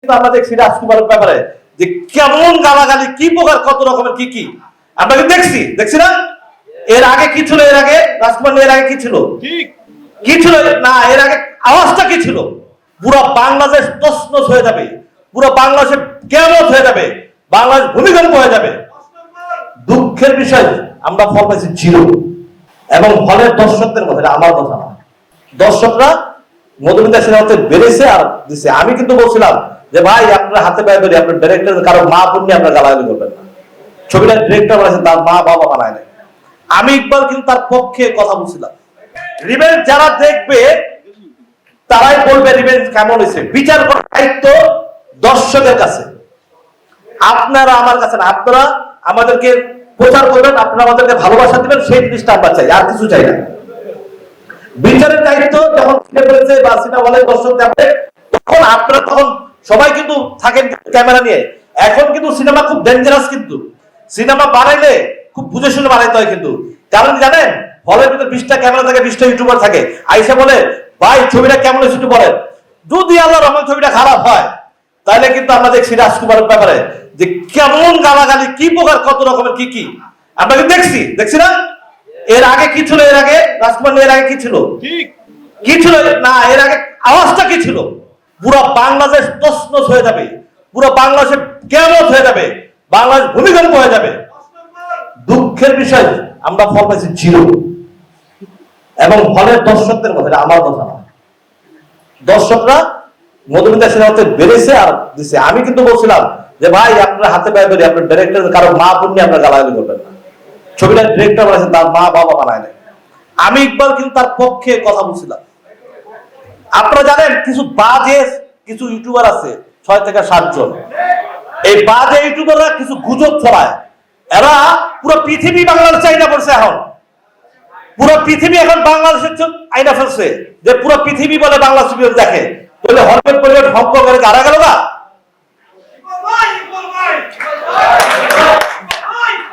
কিন্তু আমরা দেখছি রাজকুমারের ব্যাপারে যে কেমন গালাগালি কি প্রকার কত রকমের কি কি? আমরা কি দেখছি? দেখছি না? এর আগে কি ছিল? এর আগে? রাজকুমার এর আগে কি ছিল? কি ছিল? না এর আগে আওয়াজটা কি ছিল? পুরো বাংলাদেশ তসনস হয়ে যাবে। পুরো বাংলাদেশে কেমন হয়ে যাবে। বাংলাদেশ ভূমিকম্প হয়ে যাবে। দুঃখের বিষয় আমরা ফল পাইছি জিরো। এবং ফলের দর্শকদের কথা আমার কথা না দর্শকরা মধুমিতা সিনেমাতে বেড়েছে আর দিছে। আমি কিন্তু বলছিলাম যে, ভাই, আপনার হাতে পায়ে ধরে, আপনার ডিরেক্টর কারও মা নিয়ে আপনার গালাগালি করবেন না। ছবিটার ডিরেক্টর বানাইছেন তার মা, বাবা বানায় নাই। আমি ইকবাল কিন্তু তার পক্ষে কথা বলছিলাম। রিভেঞ্জ যারা দেখবে, তারাই বলবে রিভেঞ্জ কেমন হয়েছে। বিচার করার দায়িত্ব দর্শকের কাছে। আপনারা আমার কাছে না, আপনারা আমাদেরকে প্রচার করবেন, আপনারা আমাদেরকে ভালোবাসা দিবেন, সেই জিনিসটা আমরা চাই, আর কিছু চাই না। বিচারের দায়িত্ব যখন সিনে করেছে বা সিনেমা হলে দর্শক দেখবে তখন আপনারা তখন সবাই কিন্তু থাকেন ক্যামেরা নিয়ে। এখন কিন্তু সিনেমা খুব ডেঞ্জারাস কিন্তু। সিনেমা বানাইলে খুব বুঝে শুনে বানাইতে হয় কিন্তু। কারণ জানেন, হলের ভিতরে বিশটা ক্যামেরা থাকে, বিশটা ইউটিউবার থাকে। আইসা বলে, ভাই, ছবিটা কেমন হয়েছে একটু বলেন। যদি আল্লাহ রহমান ছবিটা খারাপ হয়, তাহলে কিন্তু আমরা দেখছি রাজকুমারের ব্যাপারে যে কেমন গালাগালি, কি প্রকার, কত রকমের, কি কি। আমরা কিন্তু দেখছি? দেখছি না? এর আগে কি ছিল? এর আগে রাজকুমার এর আগে কি ছিল? কি ছিল? না এর আগে আওয়াজটা কি ছিল? পুরো বাংলাদেশ তসনস হয়ে যাবে। পুরো বাংলাদেশে কেমন হয়ে যাবে। বাংলাদেশ ভূমিকম্প হয়ে যাবে। দুঃখের বিষয় আমরা ফল পাইছি জিরো। এবং ফলের দর্শকদের কথা আমার কথা না দর্শকরা মধুমিতা সিনেমাতে বেড়েছে আর দিছে। আমি কিন্তু বলছিলাম যে ভাই আপনার হাতে পায়ে ধরে আপনার ডিরেক্টর কারও মা নিয়ে আপনার গালাগালি করবেন না। ছবিটার ডিরেক্টর বানাইছেন তার মা বাবা বানায় নাই। আমি ইকবাল কিন্তু তার পক্ষে কথা বলছিলাম। আপনারা জানেন, কিছু বাজে কিছু ইউটিউবার আছে, ছয় থেকে সাতজন এই বাজে ইউটিউবাররা কিছু গুজব ছড়ায়। এরা পুরো পৃথিবী বাংলাদেশ চাইনা পড়ছে এখন। পুরো পৃথিবী এখন বাংলাদেশের আইনা ফেলছে। যে পুরো পৃথিবী বলে বাংলা ছবি দেখে। তাহলে হরমের পরিবার ধ্বংস করে কারা গেল না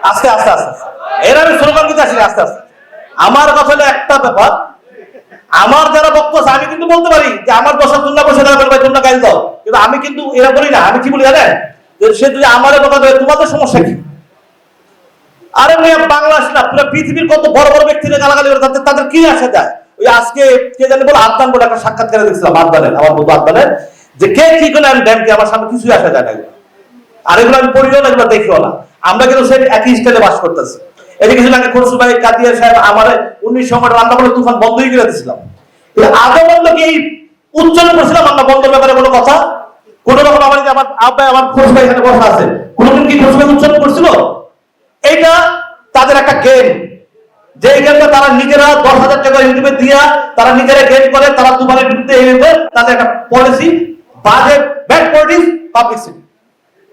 আস্তে আস্তে আস্তে। এর আমি স্লোগান দিতে আসি আস্তে আস্তে। আমার কথা একটা ব্যাপার। আমার যারা বক্তব্য আমি কিন্তু বলতে পারি যে আমার বসার তোমরা বসে না ভাই তোমরা গাইল দাও। কিন্তু আমি কিন্তু এরা বলি না, আমি কি বলি জানেন? সে যদি আমার কথা দেয়, তোমাদের সমস্যা কি? আরে মেয়ে বাংলাদেশ না, পুরো পৃথিবীর কত বড় বড় ব্যক্তিরা গালাগালি করে, তাদের তাদের কি আসা যায়? ওই আজকে কে জানি বলে, আদনান বলে একটা সাক্ষাৎকারে দেখছিলাম, আদনানের, আমার বন্ধু আদনানের। যে কে কি করলে আমি ড্যামকে আমার সামনে কিছুই আসা যায় না আর এগুলো আমি পড়িও না, এগুলো দেখিও না। আমরা কিন্তু সেই একই স্টাইলে বাস করতেছি। এদিকে কিছু আগে খরসু ভাই, কাদিয়া সাহেব, আমার উনিশ সময় রান্না করে তুফান বন্ধই করে দিয়েছিলাম। কিন্তু আদৌ বলল কি, উচ্চারণ করছিলাম, আমরা বন্ধের ব্যাপারে কোনো কথা? কোন রকম আমার আমার আব্বাই আমার খরসু ভাই এখানে বসা আছে। কোনোদিন কি খরসু ভাই উচ্চারণ করছিল? এইটা তাদের একটা গেম যে গেমটা তারা নিজেরা দশ হাজার টাকা ইউটিউবে দিয়া তারা নিজেরা গেম করে, তারা তোমার বিরুদ্ধে এই তাদের একটা পলিসি বাজে ব্যাড পলিটিক্স পাবলিসিটি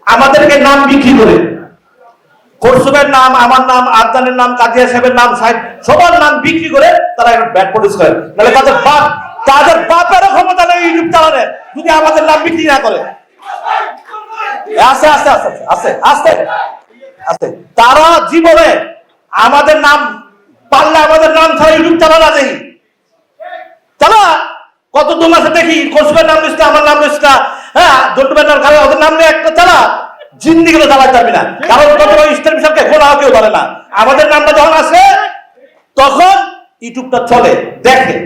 আমাদেরকে নাম বিক্রি করে। খরসুবের নাম, আমার নাম, আদনানের নাম কাদিয়া সাহেবের নাম, সাহেব, সবার নাম বিক্রি করে তারা একটা ব্যাড পলিটিক্স করে। তাহলে তাদের বাপ, তাদের বাপেরও ক্ষমতা নেই ইউটিউব চালানে, যদি আমাদের নাম বিক্রি না করে। আস্তে আস্তে আস্তে আস্তে আস্তে আস্তে তারা জীবনে আমাদের নাম পারলে আমাদের নাম ছাড়া ইউটিউব চালানা নেই। চালা, কত দু মাসে দেখি কসবের নাম লিস্টা আমার নাম লিস্টা হ্যাঁ জন্টুবের নাম খাবে ওদের নাম নিয়ে একটা চালা। জিন্দি গুলো যাবি না। কারণ তোদের ওই ইস্টার মিশনকে খোলা কেউ ধরে না। আমাদের নামটা যখন আসে, তখন ইউটিউবটা চলে, দেখে।